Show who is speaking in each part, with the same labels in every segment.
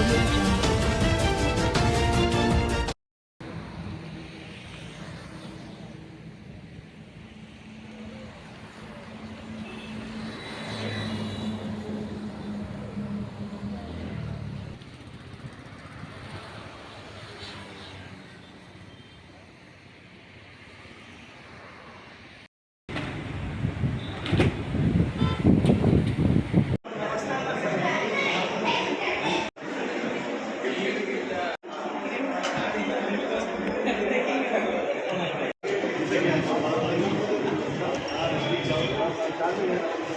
Speaker 1: removed Gracias.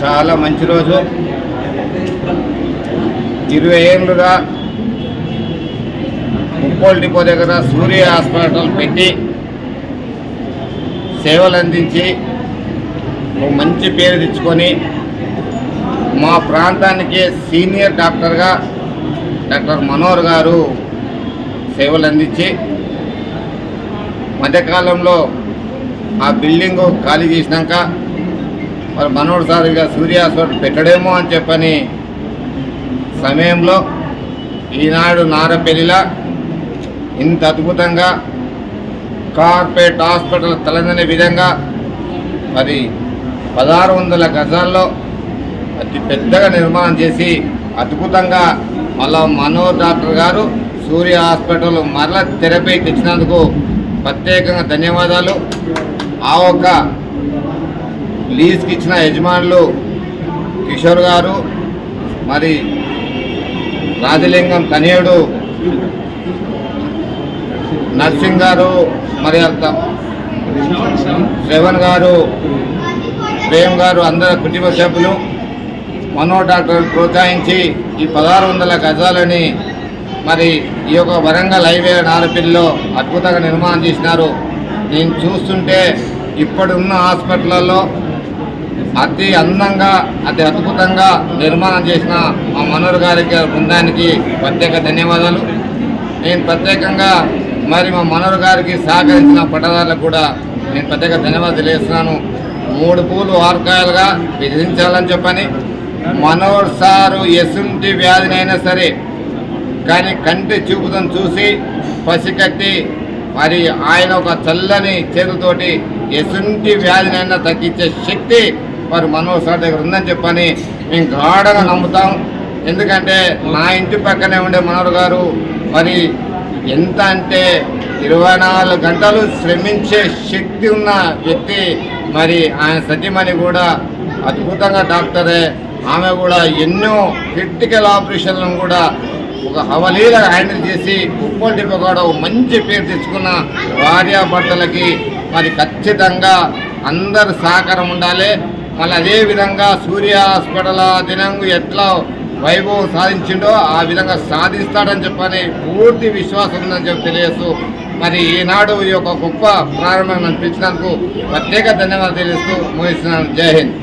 Speaker 1: చాలా మంచి రోజు. ఇరవై ఏళ్ళుగా ముప్పోల్ డిపో దగ్గర సూర్య హాస్పిటల్ పెట్టి సేవలు అందించి ఒక మంచి పేరు తెచ్చుకొని మా ప్రాంతానికి సీనియర్ డాక్టర్గా డాక్టర్ మనోహర్ గారు సేవలు అందించి మధ్యకాలంలో ఆ బిల్డింగ్ ఖాళీ చేసినాక మరి మనోడు సారిగా ఇక సూర్య హాస్పిటల్ పెట్టడేమో అని చెప్పని సమయంలో ఈనాడు నారపెల్లిలా ఇంత అద్భుతంగా కార్పొరేట్ హాస్పిటల్ తలదనే విధంగా మరి పదహారు వందల గజాల్లో అతి పెద్దగా నిర్మాణం చేసి అద్భుతంగా మళ్ళా మనోహర్ డాక్టర్ గారు సూర్య హాస్పిటల్ మరల థెరపీ తెచ్చినందుకు ప్రత్యేకంగా ధన్యవాదాలు. ఆ ఒక్క లీజ్కి ఇచ్చిన యజమానులు కిషోర్ గారు మరి రాజలింగం కనియుడు నర్సింగ్ గారు మరి అంత శ్రవణ్ గారు ప్రేమ్ గారు అందరి కుటుంబ సభ్యులు మనో డాక్టర్ ప్రోత్సహించి ఈ పదహారు వందల గజాలని మరి ఈ యొక్క వరంగల్ హైవే నారపిల్లిలో అద్భుతంగా నిర్మాణం చేసినారు. నేను చూస్తుంటే ఇప్పుడున్న హాస్పిటల్లో అతి అందంగా అతి అద్భుతంగా నిర్మాణం చేసిన మా మనోహర్ గారికి బృందానికి ప్రత్యేక ధన్యవాదాలు. నేను ప్రత్యేకంగా మరి మా మనోహర్ గారికి సహకరించిన పట్టదారులకు కూడా నేను ప్రత్యేక ధన్యవాదాలు తెలియజేస్తున్నాను. మూడు పూలు ఆరుకాయలుగా విధించాలని చెప్పని మనోహర్ సారు ఎసుంటి వ్యాధినైనా సరే కానీ కంటి చూపుతం చూసి పసికట్టి మరి ఆయన ఒక చల్లని చేతులతోటి ఎసుంటి వ్యాధినైనా తగ్గించే శక్తి వారు మనోహర్ సార్ దగ్గర ఉందని చెప్పని మేము గాఢంగా నమ్ముతాం. ఎందుకంటే నా ఇంటి పక్కనే ఉండే మనోహర్ గారు మరి ఎంత అంటే ఇరవై నాలుగు గంటలు శ్రమించే శక్తి ఉన్న వ్యక్తి. మరి ఆయన సతీమణి కూడా అద్భుతంగా డాక్టరే. ఆమె కూడా ఎన్నో క్రిటికల్ ఆపరేషన్లను కూడా ఒక హవలీలా హ్యాండిల్ చేసి ఉప్పల్ డిపో కూడా మంచి పేరు తెచ్చుకున్న భార్యాభర్తలకి మరి ఖచ్చితంగా అందరు సహకారం ఉండాలి. మళ్ళీ అదే విధంగా సూర్య హాస్పిటల్ దినం ఎట్లా వైభవం సాధించిండో ఆ విధంగా సాధిస్తాడని చెప్పని పూర్తి విశ్వాసం ఉందని చెప్పి తెలియస్తూ మరి ఈనాడు ఈ యొక్క గొప్ప ప్రారంభం అనిపించినందుకు ప్రత్యేక ధన్యవాదాలు తెలియస్తూ ముగిస్తున్నాను. జై హింద్.